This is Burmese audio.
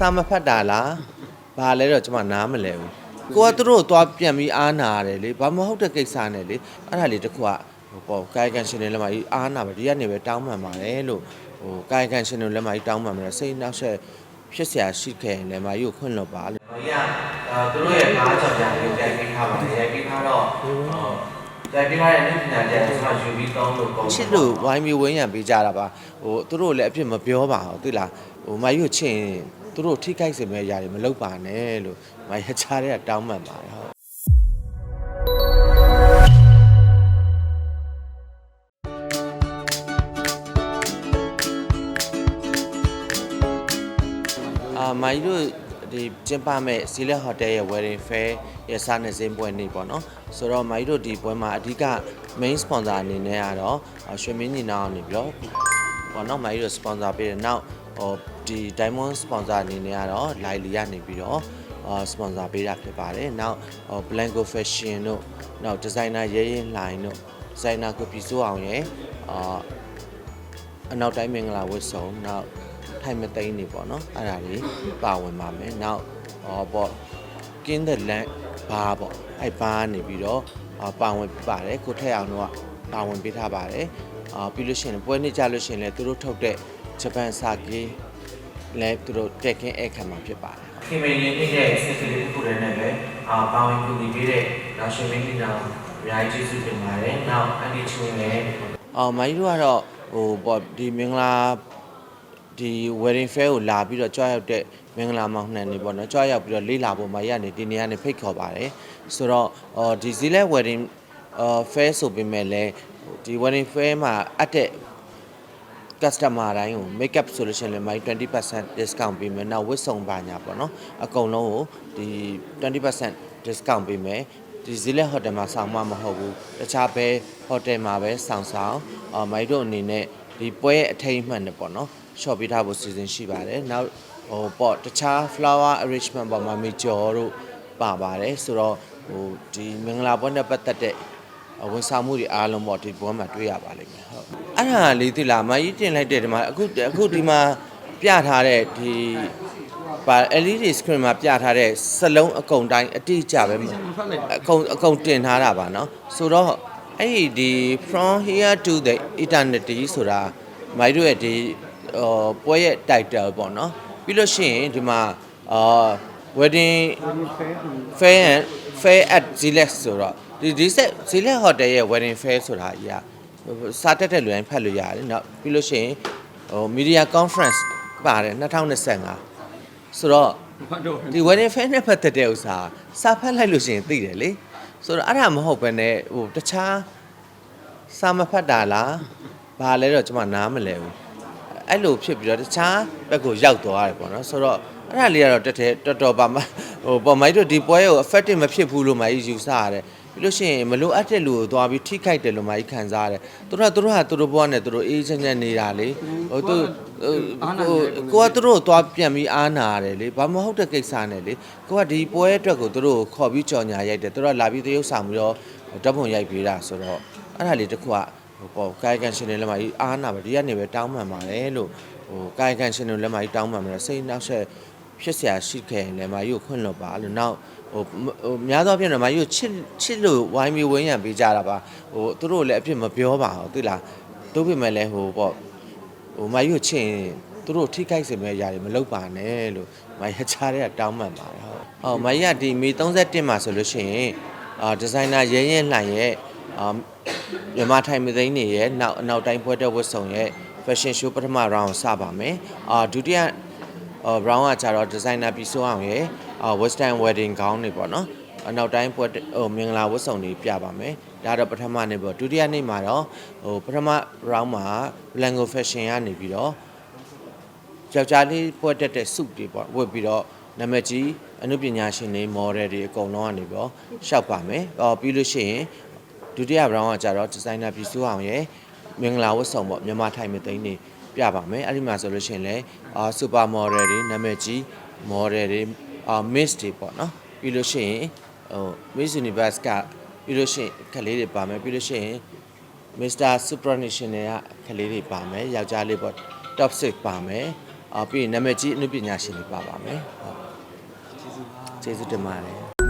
စာမဖတ်တာလားဘာလဲတော့ကျွန်မနားမလဲဘူးကိုကသူတို့ကိုသွားပြန်ပြီးအားနာရတယ်လေဘာမဟုတ်တဲ့ကိစ္စနဲ့လေအဲ့ဒါလေးတစ်ခုကဟိုပေါ့ကာယကံရှင်တွေလက်မကြီးအားနာပဲဒီကနေပဲတောင်းပန်ပါတယ်လို့ဟိုကာယကံရှင်တွေလက်မကြီးတောင်းပန်မယ်စိတ်နောက်ဆက်ဖြစ်เสียရှိခဲ့ရင်လည်းမကြီးကိုခွင့်လွှတ်ပါလို့ ။မရအဲသူတို့ရဲ့ကားကြောင့်ကြာလေးတိုင်ပေးထားပါတယ်။တိုင်ပေးထားတော့ဟိုတိုင်ပေးထားတဲ့နေ့ပညာကျကျွန်တော်ယူပြီးတောင်းလို့ပုံ ချစ်လို့ဝိုင်းပြီးဝင်းရံပေးကြတာပါဟိုသူတို့လည်းအဖြစ်မပြောပါဘူးသိလားဟိုမကြီးကိုချစ်ရင် သူတို့ထိခိုက်စေမယ့်အရာတွေမလုပ်ပါနဲ့လို့မကြီးချားတဲ့ကတောင်းပန်ပါတယ်ဟုတ်အာမိုင်တို့ဒီကျင်းပမဲ့စီလက်ဟိုတယ်ရဲ့ wedding fair ရဲ့စားနေစင်းပွဲနေ့ပေါ့နော်ဆိုတော့မိုင်တို့ဒီပွဲမှာအဓိက main sponsor အနေနဲ့ကတော့အာရွှေမင်းညီနောင်နေပြီးတော့ပေါ့နော်မိုင်တို့ sponsor ပေးတယ်နောက်ဟို ဒီ diamond sponsor အနေနဲ့ကတော့ Laili ကနေပြီးတော့အာ sponsor ပေးတာဖြစ်ပါတယ်နောက်ဟို Blanco Fashion တို့နောက် designer ရဲရင် line တို့ designer ကိုပြည်စိုးအောင်ရဲ့အာအနောက်တိုင်းမင်္ဂလာဝတ်စုံနောက်ထိုင်မသိန်းနေပေါ့နော်အဲ့ဒါလေးပါဝင်ပါမယ်နောက်ဟောပေါ့ကင်းတဲ့လန်ဘာပေါ့အဲ့ဘာနေပြီးတော့အာပါဝင်ပြပါတယ်ကိုထက်အောင်တော့ပါဝင်ပေးထားပါတယ်အာပြီးလို့ရှိရင်ပွဲနေ့ကြလို့ရှိရင်လည်းသူတို့ထုတ်တဲ့ဂျပန်စာကြီး လည်းသူတို့တက်ကင်းအခမ်းမှာဖြစ်ပါတယ်။ခင်မင်းလေးနေတဲ့စိတ်ကလေးတစ်ခုတည်းနဲ့ပဲအာပေါင်းကူညီပေးတဲ့နောက်ရှင်မင်းကြီးနောင်အများကြီးကျေးဇူးတင်ပါတယ်။နောက်အန်ဒီချူနဲ့အော်မိုင်းတို့ကတော့ဟိုပေါ့ဒီမင်္ဂလာဒီ wedding fair ကိုလာပြီးတော့ကြွားရောက်တဲ့မင်္ဂလာမောင်နှံနေပေါ့နော်ကြွားရောက်ပြီးတော့လေးလာဖို့မိုင်းရနေဒီနေရာနေဖိတ်ခေါ်ပါတယ်ဆိုတော့အော်ဒီဇီလက် wedding အော် fair ဆိုပေမဲ့လည်းဒီ wedding fair မှာအပ်တဲ့ customer တိုင်းကို makeup ဆိုလို့ရှိရင်လည်းမိုင်း20% discount ပေးမယ်နောက်ဝတ်စုံပါညာပေါ့နော်အကုန်လုံးကိုဒီ20% discount ပေးမယ်ဒီဇီလက်ဟိုတယ်မှာဆောင်မမဟုတ်ဘူးတခြားပဲဟိုတယ်မှာပဲဆောင်ဆောင်အော်မိုင်းတို့အနေနဲ့ဒီပွဲရဲ့အထိမ်းအမှတ်နဲ့ပေါ့နော် shop ပေးထားဖို့စီစဉ်ရှိပါတယ်နောက်ဟိုပေါ့တခြား flower arrangement ပေါ်မှာမေကျော်တို့ပါပါတယ်ဆိုတော့ဟိုဒီမင်္ဂလာပွဲနဲ့ပတ်သက်တဲ့ ဝန်ဆောင်မှုတွေအားလုံးပေါ့ဒီဘွားမှာတွေ့ရပါလိမ့်မယ်ဟုတ်အဲ့ဒါလေးသိလားမကြီးတင်လိုက်တဲ့ဒီမှာအခုအခုဒီမှာပြထားတဲ့ဒီပါ LED screen မှာပြထားတဲ့စလုံးအကုန်တိုင်းအတိအကျပဲမအကုန်အကုန်တင်ထားတာပါเนาะဆိုတော့အဲ့ဒီဒီ from here to the eternity ဆိုတာမိုင်းတို့ရဲ့ဒီဟိုပွဲရဲ့ title ပေါ့เนาะပြီးလို့ရှိရင်ဒီမှာအာ wedding fair and fair at Zilex ဆိုတော့ ဒီဒီဆက် Zilex hotel ရဲ့ wedding fair ဆိုတာကြီးကစာတက်တဲ့လူတိုင်းဖတ်လို့ရတယ်เนาะပြီးလို့ရှိရင်ဟို media conference ပါတယ်2025ဆိုတော့ဒီ wedding fair နဲ့ပတ်သက်တဲ့ဥစ္စာစာဖတ်လိုက်လို့ရှိရင်သိတယ်လေဆိုတော့အဲ့ဒါမဟုတ်ဘဲနဲ့ဟိုတခြားစာမဖတ်တာလားဘာလဲတော့ကျွန်မနားမလဲဘူး အဲ့လိုဖြစ်ပြီးတော့တခြားဘက်ကိုရောက်သွားတယ်ပေါ့နော်ဆိုတော့အဲ့ဒါလေးကတော့တက်တဲ့တော်တော်ပါမဟိုပေါ်မိုက်တို့ဒီပွဲကို effective မဖြစ်ဘူးလို့မိုက်ယူဆရတယ် ပြီးလို့ရှိရင်မလိုအပ်တဲ့လူကိုသွားပြီးထိခိုက်တယ်လို့မိုက်ခံစားရတယ်သူတို့ကသူတို့ဟာသူတို့ဘဝနဲ့သူတို့အေးချမ်းချမ်းနေတာလေဟိုသူဟိုကိုကသူတို့ကိုသွားပြန်ပြီးအားနာရတယ်လေဘာမဟုတ်တဲ့ကိစ္စနဲ့လေကိုကဒီပွဲအတွက်ကိုသူတို့ကိုခေါ်ပြီးကြော်ညာရိုက်တယ်သူတို့ကလာပြီးသရုပ်ဆောင်ပြီးတော့ဓာတ်ပုံရိုက်ပေးတာဆိုတော့အဲ့ဒါလေးတစ်ခုကဟိုပေါ့ကာယကံရှင်တွေလက်မကြီးအားနာပဲဒီကနေပဲတောင်းပန်ပါတယ်လို့ဟိုကာယကံရှင်တွေလက်မကြီးတောင်းပန်မယ်စိတ်နောက်ဆက် ဖြစ်เสียရှိခဲ့ရင်လည်းမကြီးကိုခွင့်လွှတ်ပါလို့နောက်ဟိုဟိုများသောအားဖြင့်တော့မကြီးကိုချစ်ချစ်လို့ဝိုင်းပြီးဝင်းရံပေးကြတာပါဟိုသူတို့လည်းအဖြစ်မပြောပါဘူးသိလားတို့ပြင်မဲ့လည်းဟိုပေါ့ဟိုမကြီးကိုချစ်ရင်သူတို့ထိခိုက်စေမယ့်အရာတွေမလုပ်ပါနဲ့လို့မကြီးချားတဲ့ကတောင်းပန်ပါတယ်ဟုတ်ဟုတ်မကြီးကဒီမေ31မှာဆိုလို့ရှိရင်အာဒီဇိုင်နာရဲရဲလှန်ရဲ့အာ မြန်မာထိုင်မသိန်းနေရဲ့နောက်အနောက်တိုင်းပွဲတက်ဝတ်ဆောင်ရဲ့ fashion show ပထမ round စပါမယ်အာဒုတိယ round ကကျတော့ designer ပြီးဆိုအောင်ရဲ့အာ western wedding gown တွေပေါ့နော်အနောက်တိုင်းပွဲဟိုမင်္ဂလာဝတ်ဆောင်တွေပြပါမယ်ဒါတော့ပထမနေ့ပေါ့ဒုတိယနေ့မှာတော့ဟိုပထမ round မှာ Blanco fashion ကနေပြီးတော့ယောက်ျားလေးပွဲတက်တဲ့ suit တွေပေါ့ဝတ်ပြီးတော့နာမည်ကြီးအနုပညာရှင်တွေ model တွေအကုန်လုံးကနေပြီးတော့ရှောက်ပါမယ်အော်ပြီးလို့ရှိရင်ဒုတိယ round ကကြတော့ဒီဇိုင်နာပြည်စိုးအောင်ရဲ့မင်္ဂလာဝတ်ဆောင်ပေါ့မြန်မာထိုင်မသိန်းနေ ပြပါမယ်အဲ့ဒီမှာဆိုလို့ရှိရင်လည်းအာစူပါမော်ဒယ်တွေနာမည်ကြီးမော်ဒယ်တွေအာမစ်တွေပေါ့နော်ပြီးလို့ရှိရင်ဟို Miss Universe ကပြီးလို့ရှိရင်ခလေးတွေပါမယ်ပြီးလို့ရှိရင် Mr. Supranational ကခလေးတွေပါမယ်ယောက်ျားလေးပေါ့ top 6ပါမယ်အာပြီးရင်နာမည်ကြီးအနုပညာရှင်တွေပါပါမယ်ဟုတ်ကျေးဇူးတင်ပါတယ်